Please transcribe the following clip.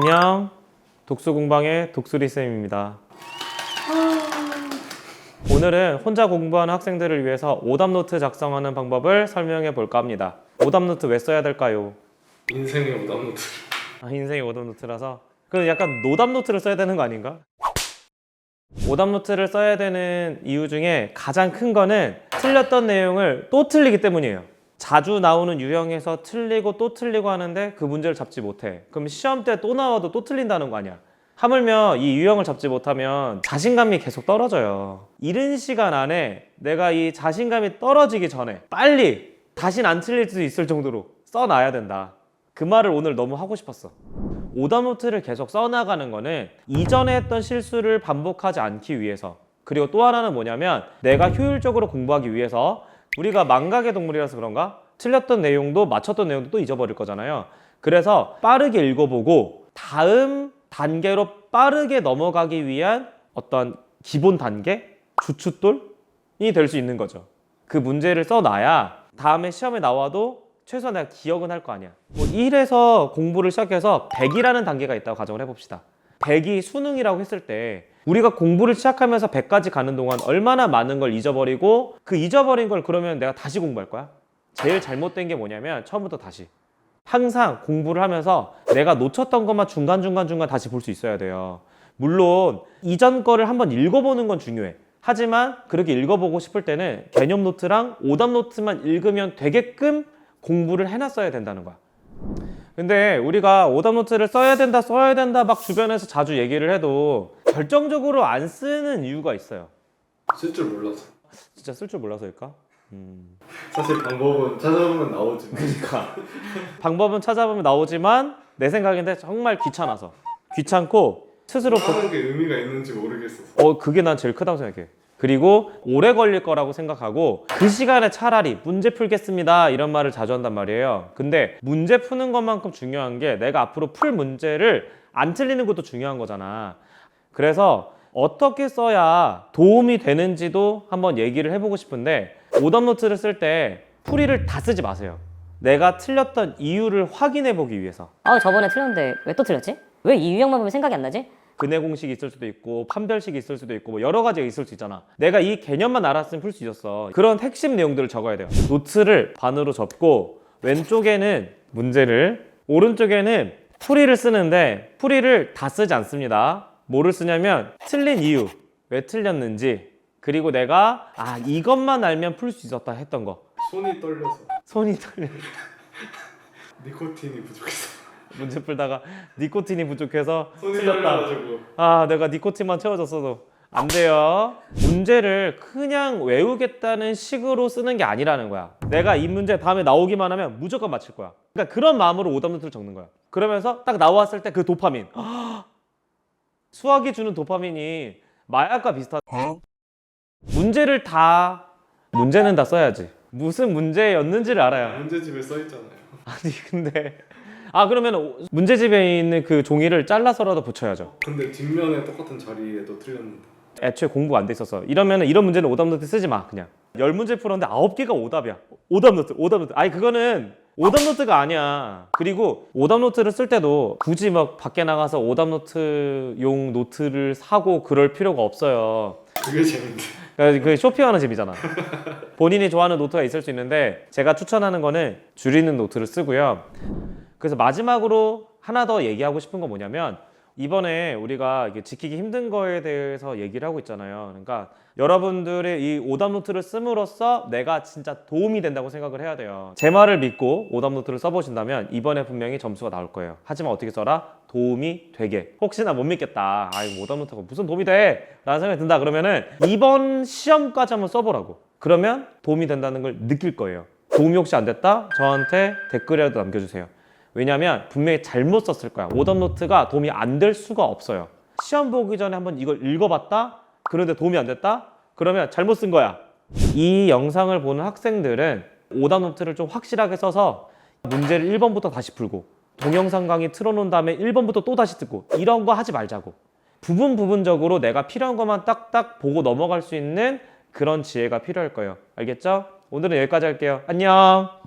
안녕. 독수 공방의 독수리 쌤입니다. 오늘은 혼자 공부하는 학생들을 위해서 오답 노트 작성하는 방법을 설명해 볼까 합니다. 오답 노트 왜 써야 될까요? 인생의 오답 노트 아, 인생이 오답 노트라서 그 약간 노답 노트를 써야 되는 거 아닌가? 오답 노트를 써야 되는 이유 중에 가장 큰 거는 틀렸던 내용을 또 틀리기 때문이에요. 자주 나오는 유형에서 틀리고 또 틀리고 하는데 그 문제를 잡지 못해. 그럼 시험 때 또 나와도 또 틀린다는 거 아니야. 하물며 이 유형을 잡지 못하면 자신감이 계속 떨어져요. 이른 시간 안에 내가 이 자신감이 떨어지기 전에 빨리 다신 안 틀릴 수 있을 정도로 써놔야 된다. 그 말을 오늘 너무 하고 싶었어. 오답노트를 계속 써나가는 거는 이전에 했던 실수를 반복하지 않기 위해서 그리고 또 하나는 뭐냐면 내가 효율적으로 공부하기 위해서 우리가 망각의 동물이라서 그런가 틀렸던 내용도 맞췄던 내용도 또 잊어버릴 거잖아요 그래서 빠르게 읽어보고 다음 단계로 빠르게 넘어가기 위한 어떤 기본 단계 주춧돌이 될 수 있는 거죠 그 문제를 써놔야 다음에 시험에 나와도 최소한 내가 기억은 할 거 아니야. 뭐 1에서 공부를 시작해서 100이라는 단계가 있다고 가정을 해봅시다. 100이 수능이라고 했을 때 우리가 공부를 시작하면서 100까지 가는 동안 얼마나 많은 걸 잊어버리고 그 잊어버린 걸 그러면 내가 다시 공부할 거야? 제일 잘못된 게 뭐냐면 처음부터 다시. 항상 공부를 하면서 내가 놓쳤던 것만 중간중간중간 다시 볼 수 있어야 돼요. 물론 이전 거를 한번 읽어보는 건 중요해. 하지만 그렇게 읽어보고 싶을 때는 개념 노트랑 오답 노트만 읽으면 되게끔 공부를 해놨어야 된다는 거야. 근데 우리가 오답 노트를 써야 된다, 써야 된다 막 주변에서 자주 얘기를 해도 결정적으로 안 쓰는 이유가 있어요. 쓸 줄 몰라서 진짜 쓸 줄 몰라서일까? 음. 사실 방법은 찾아보면 나오지만 그러니까 방법은 찾아보면 나오지만 내 생각인데 정말 귀찮아서 귀찮고 스스로 보- 하는 게 의미가 있는지 모르겠어서 어 그게 난 제일 크다고 생각해. 그리고 오래 걸릴 거라고 생각하고 그 시간에 차라리 문제 풀겠습니다 이런 말을 자주 한단 말이에요. 근데 문제 푸는 것만큼 중요한 게 내가 앞으로 풀 문제를 안 틀리는 것도 중요한 거잖아. 그래서 어떻게 써야 도움이 되는지도 한번 얘기를 해보고 싶은데 오답 노트를 쓸 때 풀이를 다 쓰지 마세요. 내가 틀렸던 이유를 확인해 보기 위해서. 아 저번에 틀렸는데 왜 또 틀렸지? 왜 이 유형만 보면 생각이 안 나지? 근해 공식이 있을 수도 있고 판별식이 있을 수도 있고 뭐 여러 가지가 있을 수 있잖아. 내가 이 개념만 알았으면 풀 수 있었어. 그런 핵심 내용들을 적어야 돼요. 노트를 반으로 접고 왼쪽에는 문제를 오른쪽에는 풀이를 쓰는데 풀이를 다 쓰지 않습니다. 뭐를 쓰냐면 틀린 이유, 왜 틀렸는지 그리고 내가 아 이것만 알면 풀 수 있었다 했던 거. 손이 떨려서 손이 떨려. 니코틴이 부족해서 문제 풀다가 니코틴이 부족해서 손이 틀렸다. 떨려가지고 아, 내가 니코틴만 채워줬어도 안 돼요. 문제를 그냥 외우겠다는 식으로 쓰는 게 아니라는 거야. 내가 이 문제 다음에 나오기만 하면 무조건 맞힐 거야. 그러니까 그런 마음으로 오답노트를 적는 거야. 그러면서 딱 나왔을 때 그 도파민. 수학이 주는 도파민이 마약과 비슷하다. 문제를 다 문제는 다 써야지. 무슨 문제였는지를 알아야. 문제집에 써 있잖아요 아니 근데 아 그러면 오- 문제집에 있는 그 종이를 잘라서라도 붙여야죠. 근데 뒷면에 똑같은 자리에도 틀렸는데 애초에 공부가 안돼 있어서 이러면 이런 문제는 오답 노트 쓰지 마 그냥 열 문제 풀었는데 아홉 개가 오답이야 오답 노트 오답 노트 아니 그거는 오답 노트가 아니야. 그리고 오답 노트를 쓸 때도 굳이 막 밖에 나가서 오답 노트용 노트를 사고 그럴 필요가 없어요. 그게 재밌대 그그 쇼핑하는 집이잖아. 본인이 좋아하는 노트가 있을 수 있는데 제가 추천하는 거는 줄이는 노트를 쓰고요. 그래서 마지막으로 하나 더 얘기하고 싶은 건 뭐냐면 이번에 우리가 이게 지키기 힘든 거에 대해서 얘기를 하고 있잖아요. 그러니까 여러분들의 이 오답 노트를 씀으로써 내가 진짜 도움이 된다고 생각을 해야 돼요. 제 말을 믿고 오답 노트를 써보신다면 이번에 분명히 점수가 나올 거예요. 하지만 어떻게 써라? 도움이 되게. 혹시나 못 믿겠다. 아이 오답 노트가 무슨 도움이 돼? 라는 생각이 든다. 그러면은 이번 시험까지 한번 써보라고. 그러면 도움이 된다는 걸 느낄 거예요. 도움이 혹시 안 됐다? 저한테 댓글이라도 남겨주세요. 왜냐면 분명히 잘못 썼을 거야. 오답 노트가 도움이 안 될 수가 없어요. 시험 보기 전에 한번 이걸 읽어봤다? 그런데 도움이 안 됐다? 그러면 잘못 쓴 거야. 이 영상을 보는 학생들은 오답 노트를 좀 확실하게 써서 문제를 1번부터 다시 풀고 동영상 강의 틀어놓은 다음에 1번부터 또 다시 듣고 이런 거 하지 말자고. 부분 부분적으로 내가 필요한 것만 딱딱 보고 넘어갈 수 있는 그런 지혜가 필요할 거예요. 알겠죠? 오늘은 여기까지 할게요. 안녕!